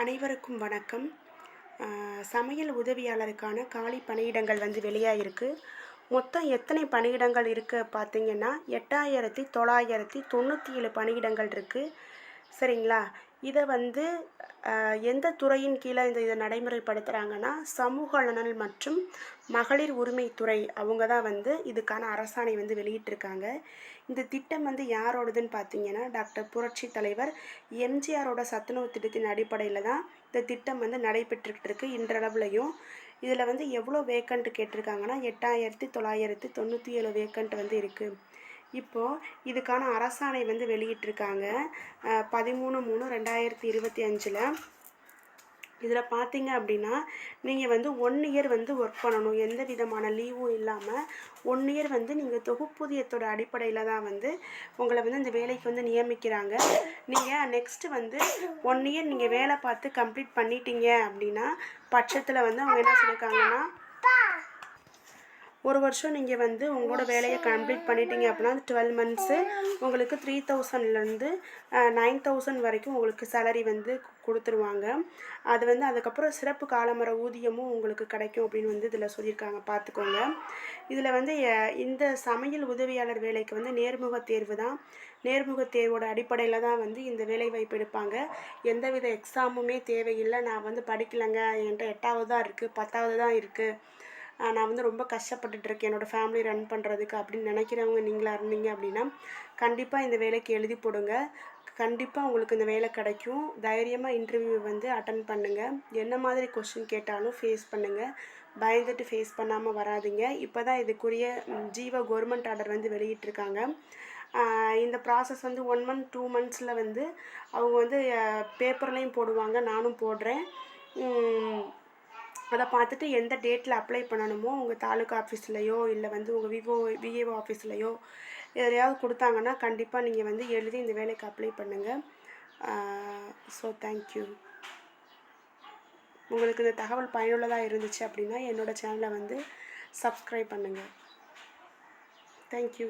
அனைவருக்கும் வணக்கம். சமையல் உதவியாளருக்கான காலி பணியிடங்கள் வந்து வெளியாக இருக்குது மொத்தம் எத்தனை பணியிடங்கள் இருக்குது பார்த்தீங்கன்னா எட்டாயிரத்தி தொள்ளாயிரத்தி தொண்ணூற்றி ஏழு பணியிடங்கள் இருக்குது சரிங்களா? இதை வந்து எந்த துறையின் கீழே இந்த இதை நடைமுறைப்படுத்துகிறாங்கன்னா சமூக நலன் மற்றும் மகளிர் உரிமைத்துறை அவங்க தான் வந்து இதுக்கான அரசாணை வந்து வெளியிட்டிருக்காங்க. இந்த திட்டம் வந்து யாரோடதுன்னு பார்த்தீங்கன்னா டாக்டர் புரட்சி தலைவர் எம்ஜிஆரோட சத்துணவு திட்டத்தின் அடிப்படையில் தான் இந்த திட்டம் வந்து நடைபெற்றுக்கிட்டு இருக்கு இன்றளவுலையும் இதில் வந்து எவ்வளோ வேக்கண்ட் கேட்டிருக்காங்கன்னா எட்டாயிரத்தி தொள்ளாயிரத்தி தொண்ணூற்றி ஏழு வேக்கண்ட் வந்து இருக்குது இப்போது இதுக்கான அரசாணை வந்து வெளியிட்டிருக்காங்க. பதிமூணு மூணு ரெண்டாயிரத்தி இருபத்தி அஞ்சில். இதில் பார்த்தீங்க அப்படின்னா நீங்கள் வந்து ஒன் இயர் வந்து ஒர்க் பண்ணணும். எந்த விதமான லீவும் இல்லாமல் ஒன் இயர் வந்து நீங்கள் தொகுப்பூதியத்தோட அடிப்படையில் தான் வந்து உங்களை வந்து இந்த வேலைக்கு வந்து நியமிக்கிறாங்க. நீங்கள் நெக்ஸ்ட்டு வந்து ஒன் இயர் நீங்கள் வேலை பார்த்து கம்ப்ளீட் பண்ணிட்டீங்க அப்படின்னா பட்சத்தில் வந்து அவங்க என்ன சொல்லியிருக்காங்கன்னா ஒரு வருஷம் நீங்கள் வந்து உங்களோட வேலையை கம்ப்ளீட் பண்ணிட்டீங்க அப்படின்னா டுவெல் மந்த்ஸு உங்களுக்கு த்ரீ தௌசண்ட்லேருந்து நைன் தௌசண்ட் வரைக்கும் உங்களுக்கு சேலரி வந்து கொடுத்துருவாங்க. அது வந்து அதுக்கப்புறம் சிறப்பு காலமர ஊதியமும் உங்களுக்கு கிடைக்கும் அப்படின்னு வந்து இதில் சொல்லியிருக்காங்க. பார்த்துக்கோங்க. இதில் வந்து இந்த சமையல் உதவியாளர் வேலைக்கு வந்து நேர்முக தேர்வு தான். நேர்முக தேர்வோட அடிப்படையில் தான் வந்து இந்த வேலை வாய்ப்பு எடுப்பாங்க. எந்தவித எக்ஸாமுமே தேவையில்லை. நான் வந்து படிக்கலைங்க. என்கிட்ட எட்டாவது தான் இருக்குது பத்தாவது தான் இருக்குது நான் வந்து ரொம்ப கஷ்டப்பட்டுட்டு இருக்கேன் என்னோடய ஃபேமிலி ரன் பண்ணுறதுக்கு அப்படின்னு நினைக்கிறவங்க நீங்களாக இருந்தீங்க அப்படின்னா கண்டிப்பாக இந்த வேலைக்கு எழுதி போடுங்க. கண்டிப்பாக உங்களுக்கு இந்த வேலை கிடைக்கும். தைரியமாக இன்டர்வியூ வந்து அட்டன் பண்ணுங்கள் என்ன மாதிரி கொஷின் கேட்டாலும் ஃபேஸ் பண்ணுங்கள் பயந்துட்டு ஃபேஸ் பண்ணாமல் வராதிங்க. இப்போ தான் இதுக்குரிய ஜீவோ கவர்மெண்ட் ஆர்டர் வந்து வெளியிட்டிருக்காங்க. இந்த ப்ராசஸ் வந்து ஒன் மந்த் டூ மந்த்ஸில் வந்து அவங்க வந்து பேப்பர்லேயும் போடுவாங்க. நானும் போடுறேன். அதை பார்த்துட்டு எந்த டேட்டில் அப்ளை பண்ணணுமோ உங்கள் தாலுக்கா ஆஃபீஸ்லையோ இல்லை வந்து உங்கள் விவோ விஏஓ ஆஃபீஸ்லையோ எதையாவது கொடுத்தாங்கன்னா கண்டிப்பாக நீங்கள் வந்து எழுதி இந்த வேலைக்கு அப்ளை பண்ணுங்கள் ஸோ தேங்க்யூ உங்களுக்கு இந்த தகவல் பயனுள்ளதாக இருந்துச்சு அப்படின்னா என்னோடய சேனலை வந்து சப்ஸ்கிரைப் பண்ணுங்கள் தேங்க்யூ